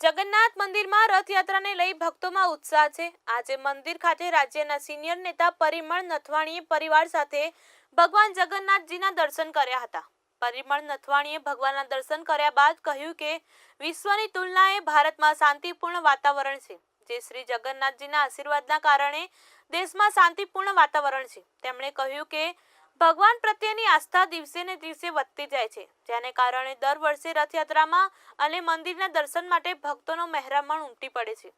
જગન્નાથ મંદિરમાં રથયાત્રાને લઈ ભક્તોમાં ઉત્સાહ છે. આજે મંદિર ખાતે રાજ્યના સિનિયર નેતા પરિમળ નથવાણીએ પરિવાર સાથે ભગવાન જગન્નાથજીના દર્શન કર્યા હતા. પરિમળ નથવાણીએ ભગવાનના દર્શન કર્યા બાદ કહ્યું કે, વિશ્વની તુલનાએ ભારતમાં શાંતિપૂર્ણ વાતાવરણ છે. જે શ્રી જગન્નાથજીના આશીર્વાદના કારણે દેશમાં શાંતિપૂર્ણ વાતાવરણ છે. તેમણે કહ્યું કે ભગવાન પ્રત્યેની આસ્થા દિવસે ને દિવસે વધતી જાય છે, જેને કારણે દર વર્ષે રથયાત્રામાં અને મંદિરના દર્શન માટે ભક્તોનો મહેરામણ ઉમટી પડે છે.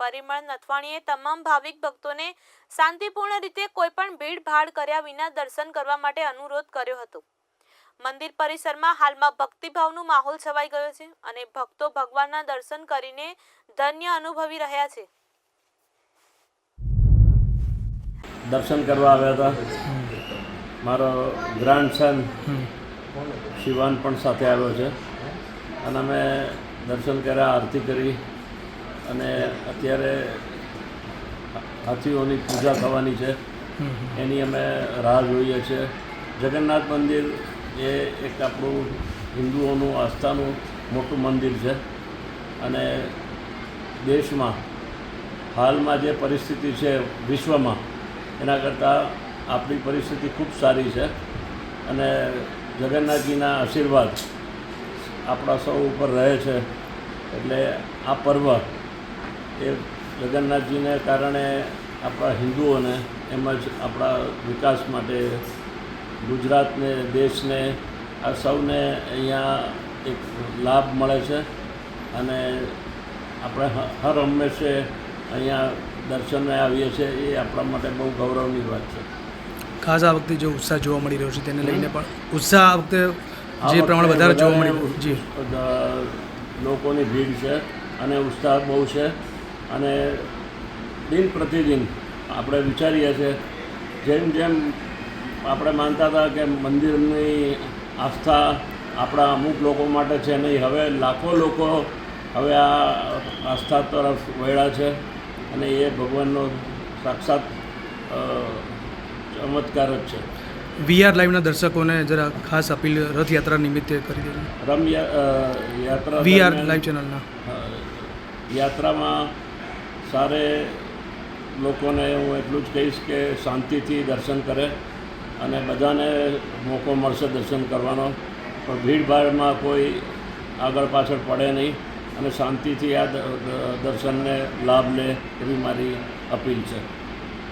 પરિમળ નથવાણીએ તમામ ભાવિક ભક્તોને શાંતિપૂર્ણ રીતે કોઈપણ ભીડભાડ કર્યા વિના દર્શન કરવા માટે અનુરોધ કર્યો હતો. મંદિર પરિસરમાં હાલમાં ભક્તિભાવનો માહોલ છવાઈ ગયો છે અને ભક્તો ભગવાનના દર્શન કરીને ધન્ય અનુભવી રહ્યા છે. દર્શન કરવા આવ્યા હતા. મારો ગ્રાન્ડ સન શિવાન પણ સાથે આવ્યો છે. અને અમે દર્શન કર્યા આરતી કરી. અને અત્યારે હાથીઓની પૂજા થવાની છે. એની અમે રાહ જોઈએ છીએ જગન્નાથ મંદિર એ એક આપણું હિન્દુઓનું આસ્થાનું મોટું મંદિર છે. અને દેશમાં હાલમાં જે પરિસ્થિતિ છે વિશ્વમાં એના કરતાં આપણી પરિસ્થિતિ ખૂબ સારી છે અને જગન્નાથજીના આશીર્વાદ આપણા સૌ ઉપર રહે છે. એટલે આ પર્વ એ જગન્નાથજીને કારણે આપણા હિન્દુઓને એમ જ આપણા વિકાસ માટે ગુજરાતને, દેશને, આ સૌને અહીંયા એક લાભ મળે છે અને આપણે હર હંમેશે અહીંયા દર્શને આવીએ છીએ એ આપણા માટે બહુ ગૌરવની વાત છે. ખાસ આ વખતે જે ઉત્સાહ જોવા મળી રહ્યો છે, તેને લઈને પણ ઉત્સાહ આ વખતે જે પ્રમાણે વધારે જોવા મળી જી. લોકોની ભીડ છે અને ઉત્સાહ બહુ છે અને દિન પ્રતિદિન આપણે વિચારીએ છીએ, જેમ જેમ આપણે માનતા હતા કે મંદિરની આસ્થા આપણા અમુક લોકો માટે છે નહીં, હવે લાખો લોકો હવે આ આસ્થા તરફ વળ્યા છે અને એ ભગવાનનો સાક્ષાત ચમત્કાર જ છે. વીઆર લાઈવના દર્શકોને જરા ખાસ અપીલ રથયાત્રા નિમિત્તે કરી દેજો. રમ યાત્રા વીઆર લાઈવ ચેનલના. યાત્રામાં સારે લોકોને હું એટલું જ કહીશ કે શાંતિથી દર્શન કરે અને બધાને મોકો મળશે દર્શન કરવાનો. પણ ભીડભાડમાં કોઈ આગળ પાછળ પડે નહીં અને શાંતિથી આ દર્શનને લાભ લે એવી મારી અપીલ છે.